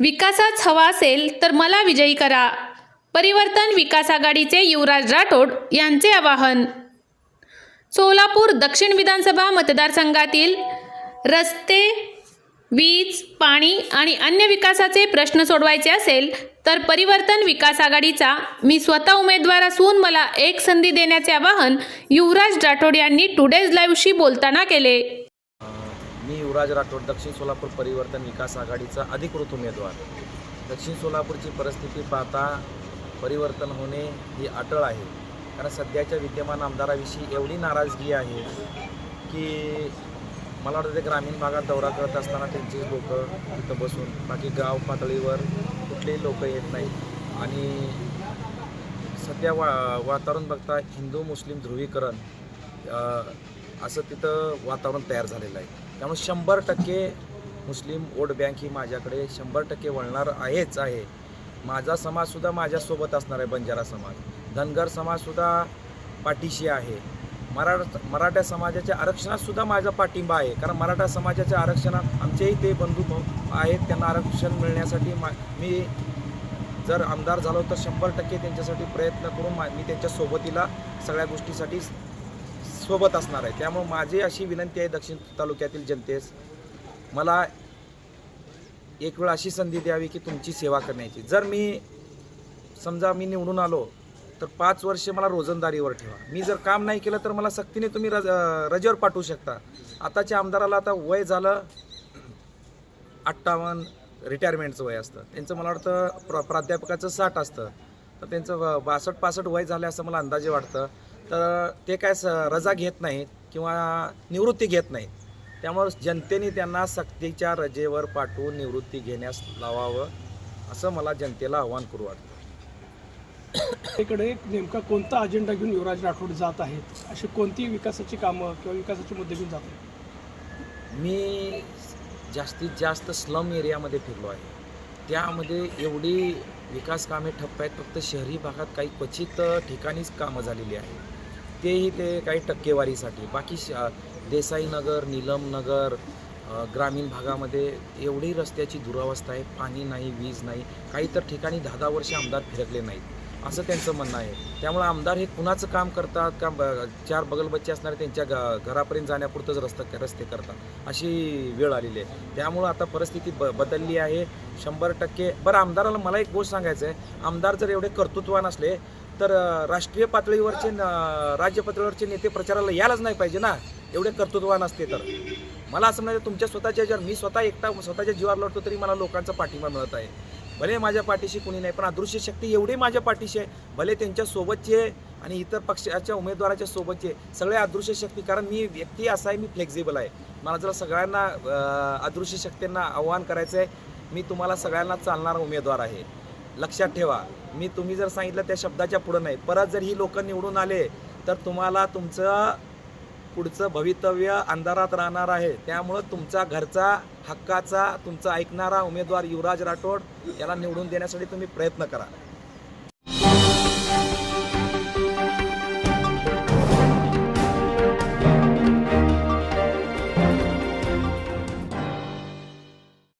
विकासाच हवा असेल तर मला विजयी करा. परिवर्तन विकास आघाडीचे युवराज राठोड यांचे आवाहन. सोलापूर दक्षिण विधानसभा मतदारसंघातील रस्ते वीज पाणी आणि अन्य विकासाचे प्रश्न सोडवायचे असेल तर परिवर्तन विकास आघाडीचा मी स्वतः उमेदवार असून मला एक संधी देण्याचे आवाहन युवराज राठोड यांनी टुडेज लाईव्हशी बोलताना केले. युवराज राठोड दक्षिण सोलापूर परिवर्तन विकास आघाडीचा अधिकृत उमेदवार. दक्षिण सोलापूरची परिस्थिती पाहता परिवर्तन होणे ही अटळ आहे. कारण सध्याच्या विद्यमान आमदाराविषयी एवढी नाराजगी आहे की मला वाटतं ते ग्रामीण भागात दौरा करत असताना त्यांचीच लोकं तिथं बसून बाकी गाव पातळीवर कुठलेही लोक येत नाहीत. आणि सध्या वा वातावरण बघता हिंदू मुस्लिम ध्रुवीकरण असं तिथं वातावरण तयार झालेलं आहे. त्यामुळे शंभर टक्के मुस्लिम वोट बँक ही माझ्याकडे शंभर टक्के वळणार आहेच आहे. माझा समाजसुद्धा माझ्यासोबत असणार आहे बंजारा समाज. धनगर समाजसुद्धा पाठीशी आहे. मराठा मराठा समाजाच्या आरक्षणातसुद्धा माझा पाठिंबा आहे. कारण मराठा समाजाच्या आरक्षणात आमचेही ते बंधू आहेत. त्यांना आरक्षण मिळण्यासाठी मा मी जर आमदार झालो तर शंभर टक्के त्यांच्यासाठी प्रयत्न करून मा मी त्यांच्या सोबतीला सगळ्या गोष्टीसाठी सोबत असणार आहे. त्यामुळे माझी अशी विनंती आहे दक्षिण तालुक्यातील जनतेस मला एक वेळ अशी संधी द्यावी की तुमची सेवा करण्याची. जर मी समजा मी निवडून आलो तर पाच वर्षे मला रोजंदारीवर ठेवा. मी जर काम नाही केलं तर मला सक्तीने तुम्ही रज रजेवर पाठवू शकता. आताच्या आमदाराला आता वय झालं अठ्ठावन्न रिटायरमेंटचं वय असतं. त्यांचं मला वाटतं प्र प्राध्यापकाचं साठ असतं. तर त्यांचं बासष्ट पासष्ट वय झालं असं मला अंदाजे वाटतं. तर ते काय स रजा घेत नाहीत किंवा निवृत्ती घेत नाहीत. त्यामुळे जनतेने त्यांना सक्तीच्या रजेवर पाठवून निवृत्ती घेण्यास लावावं असं मला जनतेला आव्हान करू वाटतं. इकडे नेमका कोणता अजेंडा घेऊन युवराज राठोड जात आहेत? अशी कोणती विकासाची कामं किंवा विकासाचे मुद्दे घेऊन जात आहेत? मी जास्तीत जास्त स्लम एरियामध्ये फिरलो आहे. त्यामध्ये एवढी विकास कामे ठप्प आहेत फक्त शहरी भागात काही क्वचित ठिकाणीच कामं झालेली आहेत. तेही ते काही टक्केवारीसाठी. बाकी श देसाईनगर नीलमनगर ग्रामीण भागामध्ये एवढी रस्त्याची दुरावस्था आहे. पाणी नाही वीज नाही. काही तर ठिकाणी दहा दहा वर्षे आमदार फिरकले नाहीत. असं त्यांचं म्हणणं आहे. त्यामुळे आमदार हे कुणाचं काम करतात का ब- चार बगलबच्चे असणारे त्यांच्या ग घरापर्यंत जाण्यापुरतंच रस्ता रस्ते करतात. अशी वेळ आलेली आहे. त्यामुळं आता परिस्थिती ब बदलली आहे. शंभर टक्के बरं आमदाराला मला एक गोष्ट सांगायचं आहे आमदार जर एवढे कर्तृत्वान असले तर राष्ट्रीय पातळीवरचे न- राज्य पातळीवरचे नेते प्रचाराला यायलाच नाही पाहिजे ना. एवढे कर्तृत्वान असते तर. मला असं म्हणायचं तुमच्या स्वतःच्या जर मी स्वतः एकटा स्वतःच्या जीवावर लढतो तरी मला लोकांचा पाठिंबा मिळत आहे. भले माझ्या पाठीशी कुणी नाही पण अदृश्य शक्ती एवढी माझ्या पाठीशी आहे. भले त्यांच्या सोबतचे आणि इतर पक्षाच्या उमेदवाराच्या सोबतचे सगळे अदृश्य शक्ती कारण मी व्यक्ती असा आहे मी फ्लेक्झिबल आहे. मला जरा सगळ्यांना अदृश्य शक्तींना आव्हान करायचं आहे मी तुम्हाला सगळ्यांना चालणारा उमेदवार आहे. लक्षात ठेवा. मी तुम्ही जर सांगितलं त्या शब्दाच्या पुढं नाही. परत जर ही लोक निवडून आले तर तुम्हाला तुमचं पुढचं भवितव्य अंधारात राहणार आहे. त्यामुळं तुमचा घरचा हक्काचा तुमचा ऐकणारा उमेदवार युवराज राठोड याला निवडून देण्यासाठी तुम्ही प्रयत्न करा.